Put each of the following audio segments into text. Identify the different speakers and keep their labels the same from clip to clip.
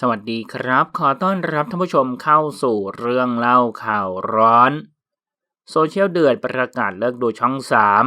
Speaker 1: สวัสดีครับ ขอต้อนรับท่านผู้ชมเข้าสู่เรื่องเล่าข่าวร้อน โซเชียลเดือดประกาศเลิกดูช่องสาม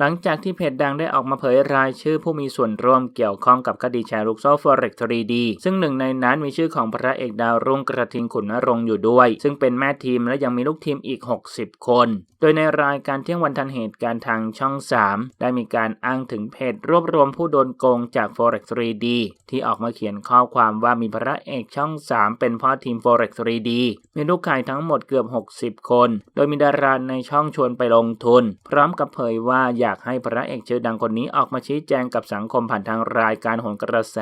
Speaker 1: หลังจากที่เพจดังได้ออกมาเผยรายชื่อผู้มีส่วนร่วมเกี่ยวข้องกับคดีแชร์ลูกโซ่ Forex 3D ซึ่งหนึ่งในนั้นมีชื่อของพระเอกดาวรุ่งกระทิงขุนนรงค์อยู่ด้วย ซึ่งเป็นแม่ทีมและยังมีลูกทีมอีก 60 คน โดยในรายการเที่ยงวันทันเหตุการณ์ทางช่อง 3 ได้มีการอ้างถึงเพจรวบรวมผู้โดนโกงจาก Forex 3D ที่ออกมาเขียนข้อความว่ามีพระเอกช่อง 3 เป็นพ่อทีม Forex 3D มีลูกขายทั้งหมดเกือบ 60 คน โดยมีดาราในช่องชวนไปลงทุน พร้อมกับเผยว่าอยากให้พระเอกชื่อดังคนนี้ออกมาชี้แจงกับสังคมผ่านทางรายการโหนกระแส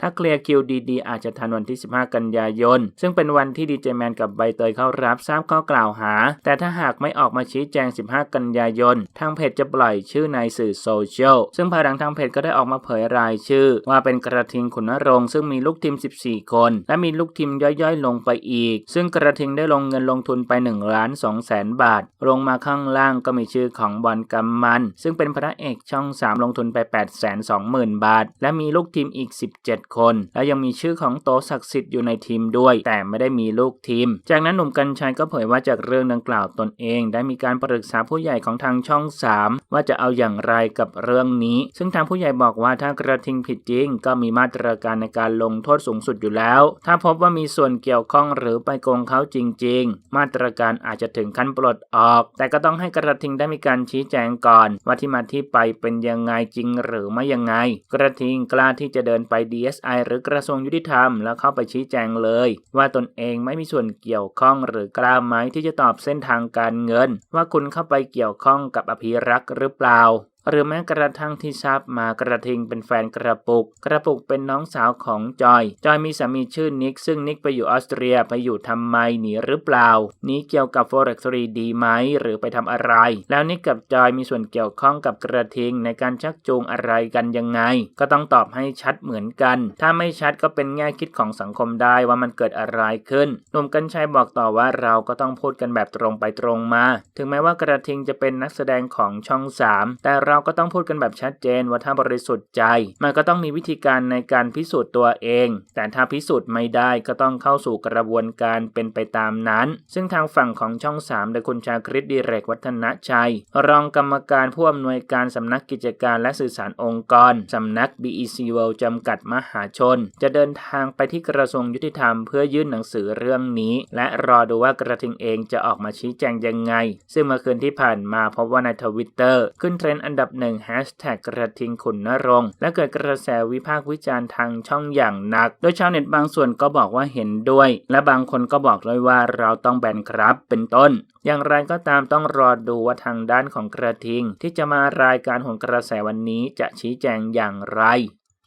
Speaker 1: ถ้าเคลียร์คิวดีๆอาจจะทันวันที่ 15 กันยายน ซึ่งเป็นวันที่ดีเจแมนกับใบเตยเข้ารับทราบข้อกล่าวหา แต่ถ้าหากไม่ออกมาชี้แจง 15 กันยายน ทางเพจจะปล่อยชื่อในสื่อโซเชียล ซึ่งภายหลังทางเพจก็ได้ออกมาเผยรายชื่อ ว่าเป็นกระทิงขุนนรงค์ซึ่งมีลูกทีม 14 คน และมีลูกทีมย่อยๆ ลงไปอีก ซึ่งกระทิงได้ลงเงินลงทุนไป1ล้าน2แสนบาท ลงมาข้างล่างก็มีชื่อของบอลกำมันซึ่งเป็นพระเอกช่อง 3 ลงทุนไป 8 2 0 0 0 0 บาท และมีลูกทีมอีก 17 คน และยังมีชื่อของโตศักดิ์สิทธิ์อยู่ในทีมด้วย แต่ไม่ได้มีลูกทีม จากนั้นหนุ่มกัญชัยก็เผยว่าจากเรื่องดังกล่าวตนเอง ได้มีการปรึกษาผู้ใหญ่ของทางช่อง 3 ว่าจะเอาอย่างไรกับเรื่องนี้ ซึ่งทางผู้ใหญ่บอกว่าถ้ากระทิงผิดจริง ก็มีมาตรการในการลงโทษสูงสุดอยู่แล้ว ถ้าพบว่ามีส่วนเกี่ยวข้องหรือไปโกงเขาจริง ๆ มาตรการอาจจะถึงขั้นปลดออก แต่ก็ต้องให้กระทิงได้มีการชี้แจงก่อนว่าที่มาที่ไปเป็นยังไงจริงหรือไม่ยังไง กระทิงกล้าที่จะเดินไป DSI หรือกระทรวงยุติธรรม แล้วเข้าไปชี้แจงเลย ว่าตนเองไม่มีส่วนเกี่ยวข้องหรือกล้าไหมที่จะตอบเส้นทางการเงิน ว่าคุณเข้าไปเกี่ยวข้องกับอภิรักษ์หรือเปล่า หรือแม้กระทั่งที่ทราบมากระทิงเป็นแฟนกระปุก กระปุกเป็นน้องสาวของจอย จอยมีสามีชื่อนิก ซึ่งนิกไปอยู่ออสเตรียไปอยู่ทำไมหนีหรือเปล่านี้เกี่ยวกับ Forex 3D ไหมหรือไปทำอะไร แล้วนิกกับจอยมีส่วนเกี่ยวข้องกับกระทิงในการชักจูงอะไรกันยังไง ก็ต้องตอบให้ชัดเหมือนกัน ถ้าไม่ชัดก็เป็นแง่คิดของสังคมได้ว่ามันเกิดอะไรขึ้นหนุ่มกัญชัยบอกต่อว่าเราก็ต้องพูดกันแบบตรงไปตรงมา ถึงแม้ว่ากระทิงจะเป็นนักแสดงของช่อง 3 แต่เราก็ต้องพูดกันแบบชัดเจนว่าถ้าบริสุทธิ์ใจ มันก็ต้องมีวิธีการในการพิสูจน์ตัวเอง แต่ถ้าพิสูจน์ไม่ได้ก็ต้องเข้าสู่กระบวนการเป็นไปตามนั้น ซึ่งทางฝั่งของช่อง3โดยคุณชาคริตดีเรกวัฒนชัย รองกรรมการผู้อำนวยการสำนักกิจการและสื่อสารองค์กรสำนัก BEC World จำกัดมหาชน จะเดินทางไปที่กระทรวงยุติธรรมเพื่อยื่นหนังสือเรื่องนี้ และรอดูว่ากระทิงเองจะออกมาชี้แจงยังไง ซึ่งเมื่อคืนที่ผ่านมาพบว่าในทวิตเตอร์ขึ้นเทรนด์อันดับหนึ่งแฮชแท็กกระทิงขุนนรงและเกิดกระแสวิพากษ์วิจารณ์ทางช่องอย่างหนัก โดยชาวเน็ตบางส่วนก็บอกว่าเห็นด้วย และบางคนก็บอกด้วยว่าเราต้องแบนครับเป็นต้นอย่างไรก็ตามต้องรอดูว่าทางด้านของกระทิง ที่จะมารายการหนกระแสวันนี้จะชี้แจงอย่างไร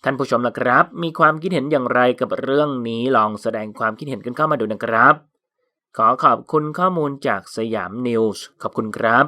Speaker 1: ท่านผู้ชมล่ะครับ มีความคิดเห็นอย่างไรกับเรื่องนี้ลองแสดงความคิดเห็นกันเข้ามาดูนะครับ ขอขอบคุณข้อมูลจากสยามนิวส์ขอบคุณครับ